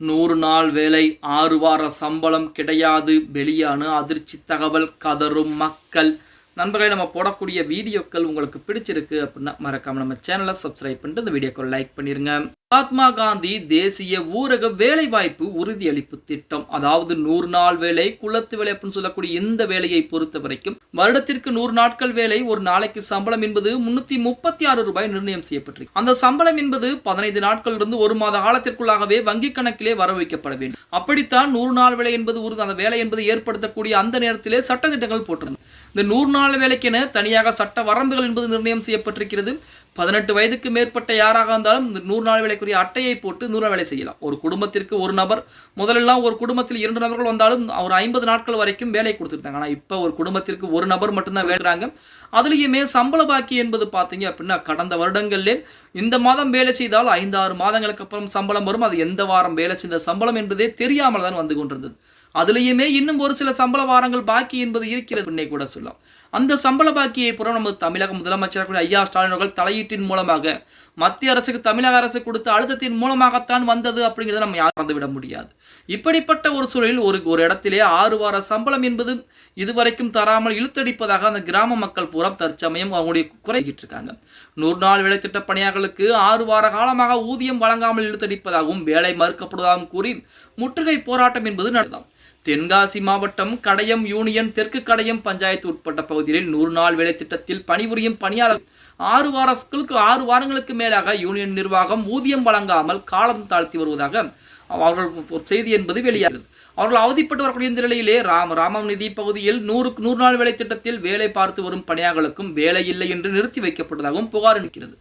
நூறு நாள் வேலை ஆறு வார சம்பளம் கிடையாது. வெளியான அதிர்ச்சி தகவல் கதரும் மக்கள். நண்பர்களே நம்ம போடக்கூடிய வீடியோக்கள் உங்களுக்கு பிடிச்சிருக்கு அப்படின்னா மறக்காம நம்ம சேனலை சப்ஸ்கிரைப் பண்ணிட்டு இந்த வீடியோக்கள் லைக் பண்ணிருங்க. மகாத்மா காந்தி தேசிய ஊரக வேலைவாய்ப்பு உறுதியளிப்பு திட்டம். அதாவது நூறு நாள் வேலை குளத்து வேலை அப்படின்னு சொல்லக்கூடிய இந்த வேலையை பொறுத்த வரைக்கும் வருடத்திற்கு நூறு நாட்கள் வேலை ஒரு நாளைக்கு சம்பளம் என்பது முன்னூத்தி முப்பத்தி ஆறு ரூபாய் நிர்ணயம் செய்யப்பட்டிருக்கு. அந்த சம்பளம் என்பது பதினைந்து நாட்கள் இருந்து ஒரு மாத காலத்திற்குள்ளாகவே வங்கி கணக்கிலே வர வைக்கப்பட வேண்டும். அப்படித்தான் நூறு நாள் வேலை என்பது உறுதி அந்த வேலை என்பது ஏற்படுத்தக்கூடிய அந்த நேரத்திலே சட்டத்திட்டங்கள் போட்டிருந்தது இந்த நூறு நாள் வேலைக்கென தனியாக சட்ட வரம்புகள் என்பது நிர்ணயம் செய்யப்பட்டிருக்கிறது. பதினெட்டு வயதுக்கு மேற்பட்ட யாராக இருந்தாலும் இந்த நூறு நாள் வேலைக்குரிய அட்டையை போட்டு நூறு நாள் வேலை செய்யலாம். ஒரு குடும்பத்திற்கு ஒரு நபர் முதலெல்லாம் ஒரு குடும்பத்தில் இரண்டு நபர்கள் வந்தாலும் ஒரு ஐம்பது நாட்கள் வரைக்கும் வேலை கொடுத்துருந்தாங்க. ஆனால் இப்போ ஒரு குடும்பத்திற்கு ஒரு நபர் மட்டும்தான் வேலைறாங்க அதுலேயுமே சம்பள பாக்கி என்பது பார்த்தீங்க அப்படின்னா கடந்த வருடங்களிலே இந்த மாதம் வேலை செய்தால் ஐந்து ஆறு மாதங்களுக்கு அப்புறம் சம்பளம் வரும். அது எந்த வாரம் வேலை செய்த சம்பளம் என்பதே தெரியாமல் தான் வந்து கொண்டிருந்தது. அதுலேயுமே இன்னும் ஒரு சில சம்பள வாரங்கள் பாக்கி என்பது இருக்கிறது. பின்னே கூட சொல்லலாம். அந்த சம்பள பாக்கியை புறம் நமது தமிழக முதலமைச்சர் ஐயா ஸ்டாலின் அவர்கள் தலையீட்டின் மூலமாக மத்திய அரசுக்கு தமிழக அரசு கொடுத்த அழுத்தத்தின் மூலமாகத்தான் வந்தது அப்படிங்கிறத நம்ம யாரும் வந்துவிட முடியாது. இப்படிப்பட்ட ஒரு சூழலில் ஒரு ஒரு இடத்திலே ஆறு வார சம்பளம் என்பது இதுவரைக்கும் தராமல் இழுத்தடிப்பதாக அந்த கிராம மக்கள் புறம் தற்சமயம் அவங்களுடைய குறைகிட்டு இருக்காங்க. நூறு நாள் வேலை திட்ட பணியாளர்களுக்கு ஆறு வார காலமாக ஊதியம் வழங்காமல் இழுத்தடிப்பதாகவும் வேலை மறுக்கப்படுவதாகவும் கூறி முற்றுகை போராட்டம் என்பது நடந்தாம் தென்காசி மாவட்டம் கடையம் யூனியன் தெற்கு கடையம் பஞ்சாயத்து உட்பட்ட பகுதிகளில் நூறு நாள் வேலை திட்டத்தில் பணிபுரியும் பணியாளர் ஆறு வாரங்களுக்கு ஆறு வாரங்களுக்கு மேலாக யூனியன் நிர்வாகம் ஊதியம் வழங்காமல் காலம் தாழ்த்தி வருவதாக அவர்கள் ஒரு செய்தி என்பது வெளியாகிறது. அவர்கள் அவதிப்பட்டு வரக்கூடிய இந்த நிலையிலே ராம ராமம் நிதி பகுதியில் நூறு நூறு நாள் வேலை திட்டத்தில் வேலை பார்த்து வரும் பணியாளர்களுக்கும் வேலை இல்லை என்று நிறுத்தி வைக்கப்பட்டதாகவும் புகார் இருக்கிறது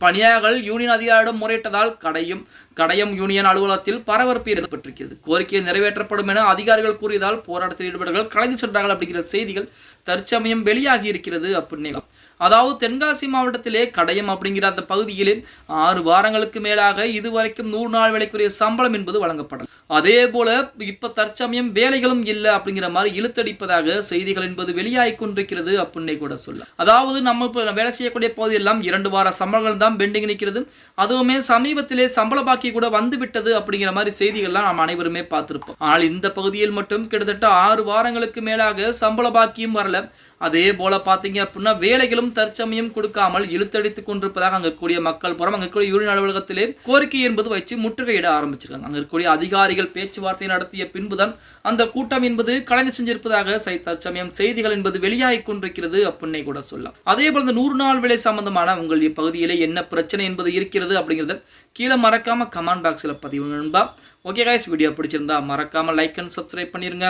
பணியாளர்கள் யூனியன் அதிகாரியிடம் முறையிட்டதால் கடையும் கடையம் யூனியன் அலுவலகத்தில் பரபரப்பு ஏற்பட்டிருக்கிறது. கோரிக்கை நிறைவேற்றப்படும் என அதிகாரிகள் கூறியதால் போராட்டத்தில் ஈடுபட்டவர்கள் கலைந்து சென்றார்கள் அப்படிங்கிற செய்திகள் தற்சமயம் வெளியாகி இருக்கிறது அப்படின்னு அதாவது தென்காசி மாவட்டத்திலே கடையம் அப்படிங்கிற அந்த பகுதியிலே ஆறு வாரங்களுக்கு மேலாக இதுவரைக்கும் நூறு நாள் வேலைக்குரிய சம்பளம் என்பது வழங்கப்படல. அதே போல இப்ப தற்சமயம் வேலைகளும் இல்லை அப்படிங்கிற மாதிரி இழுத்தடிப்பதாக செய்திகள் என்பது வெளியாகி கொண்டிருக்கிறது அப்படின்னே கூட சொல்ல. அதாவது நம்ம இப்போ வேலை செய்யக்கூடிய பகுதியெல்லாம் இரண்டு வார சம்பளங்கள் தான் பெண்டிங் நிற்கிறது. அதுவுமே சமீபத்திலே சம்பள பாக்கி கூட வந்து விட்டது அப்படிங்கிற மாதிரி செய்திகள்லாம் நாம் அனைவருமே பார்த்திருப்போம். ஆனால் இந்த பகுதியில் மட்டும் கிட்டத்தட்ட ஆறு வாரங்களுக்கு மேலாக சம்பள பாக்கியும் வரல. அதே போல பார்த்தீங்க அப்படின்னா வேலைகளும் தற்சமயம் கொடுக்காமல் இழுத்தடித்து கொண்டிருப்பதாக அங்க இருக்கக்கூடிய மக்கள் புறம் அங்க இருக்கக்கூடிய யூனியன் அலுவலகத்திலே கோரிக்கை என்பது வச்சு முற்றுகையிட ஆரம்பிச்சிருக்காங்க. அங்க இருக்கக்கூடிய அதிகாரிகள் பேச்சுவார்த்தை நடத்திய பின்புதான் அந்த கூட்டம் என்பது கலைஞர் செஞ்சிருப்பதாக சை தற்சமயம் செய்திகள் என்பது வெளியாகி கொண்டிருக்கிறது அப்படின்னே கூட சொல்லலாம். அதே போல இந்த நூறு நாள் வேலை சம்பந்தமான உங்கள் பகுதியிலே என்ன பிரச்சனை என்பது இருக்கிறது அப்படிங்கிறத கீழே மறக்காம கமெண்ட் பாக்ஸில் பதிவு நண்பா. ஓகே காய்ஸ் வீடியோ பிடிச்சிருந்தா மறக்காம லைக் அண்ட் சப்ஸ்கிரைப் பண்ணிருங்க.